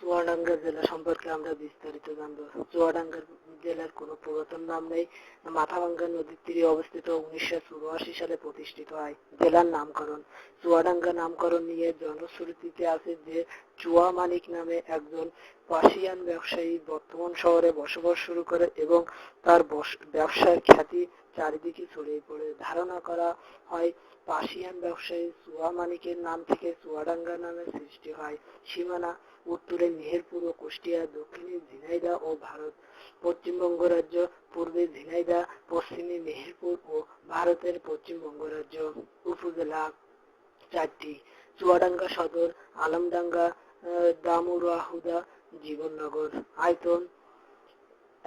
চুয়াডাঙ্গা জেলা সম্পর্কে আমরা বিস্তারিত জানব। চুয়াডাঙ্গা জেলার কোনো পুরাতন নাম নেই। মাথাভাঙ্গা নদীর তীরে অবস্থিত উনিশশো চুরাশি সালে প্রতিষ্ঠিত হয়। জেলার নামকরণ। চুয়াডাঙ্গা নামকরণ নিয়ে জনশ্রুতিতে আছে যে, চুয়া মানিক নামে একজন পার্সিয়ান ব্যবসায়ী বর্তমান শহরে বসবাস শুরু করে এবং তার বস- ব্যবসার খ্যাতি চারিদিকে ছড়িয়ে পড়ে। ধারণা করা হয় পার্সিয়ান ব্যবসায়ী চুয়া মানিকের নাম থেকে চুয়াডাঙ্গা নামের সৃষ্টি হয়। সীমানা উত্তরে মেহেরপুর ও কুষ্টিয়া, দক্ষিণে ঝিনাইদহ ও ভারত। পশ্চিমবঙ্গ রাজ্য, পূর্বে ঝিনাইদহ পশ্চিমে মেহেরপুর ও ভারতের পশ্চিমবঙ্গ রাজ্য। উপজেলা চারটি। চুয়াডাঙ্গা সদর, আলমডাঙ্গা দামুরাহুদা, জীবননগর। আয়তন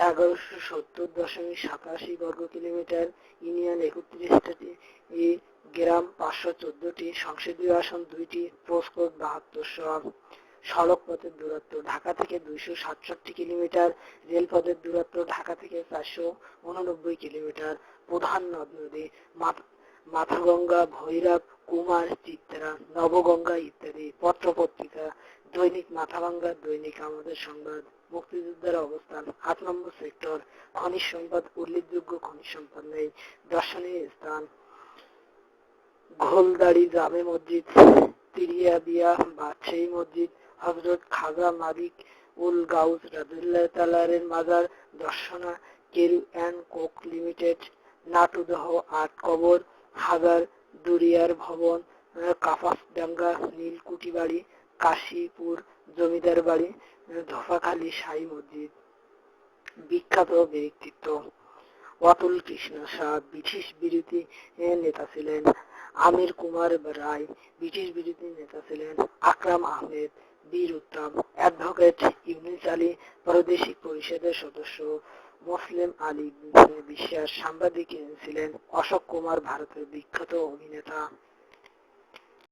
এগারোশো সত্তর দশমিক সাতাশি বর্গ কিলোমিটার, ইউনিয়ন একত্রিশটি গ্রাম পাঁচশো চোদ্দটি, সংসদীয় আসন দুইটি, পোস্টকোড বাহাত্তরশো সড়ক পথের দূরত্ব ঢাকা থেকে দুইশো সাতষট্টি কিলোমিটার, রেলপথের দূরত্ব ঢাকা থেকে চারশো উননব্বই কিলোমিটার। প্রধান নদ নদী মাথ- মাথাগঙ্গা, ভৈরব কুমার চিত্রা, নবগঙ্গা ইত্যাদি পত্র পত্রিকা দৈনিক মাথাভাঙ্গা, দৈনিক আমাদের সংবাদ, মুক্তিযোদ্ধার অবস্থান, আট নম্বর সেক্টর, খনিজ সম্পদ উল্লেখযোগ্য খনিজ সম্পদ নেই, দর্শনীয় স্থান ঘোলদাড়ি জামে মসজিদ, তিরিয়া বিয়া বাদশাহী মসজিদ, হজরত খাজা মালিক উল গাউস রাজুল্লাহ তালারের মাজার, দর্শনা কেল অ্যান্ড কোক লিমিটেড, নাটুদহ আট কবর, হাজার দুরিয়ার ভবন কাপাস কাপাসডাঙ্গা নীলকুটি বাড়ি কাশীপুর, জমিদার বাড়ি ধোফাখালী সাই মসজিদ। বিখ্যাত ব্যক্তিত্ব অতুল কৃষ্ণ শাহ, ব্রিটিশ বিরোধী নেতা ছিলেন। আমির কুমার রায়, ব্রিটিশ বিরোধী নেতা ছিলেন। আকরাম আহমেদ বীর উত্তম অ্যাডভোকেট ইউনিস আলী প্রাদেশিক পরিষদের সদস্য মুসলিম আলী বিশ্বাস সাংবাদিক ছিলেন অশোক কুমার, ভারতের বিখ্যাত অভিনেতা।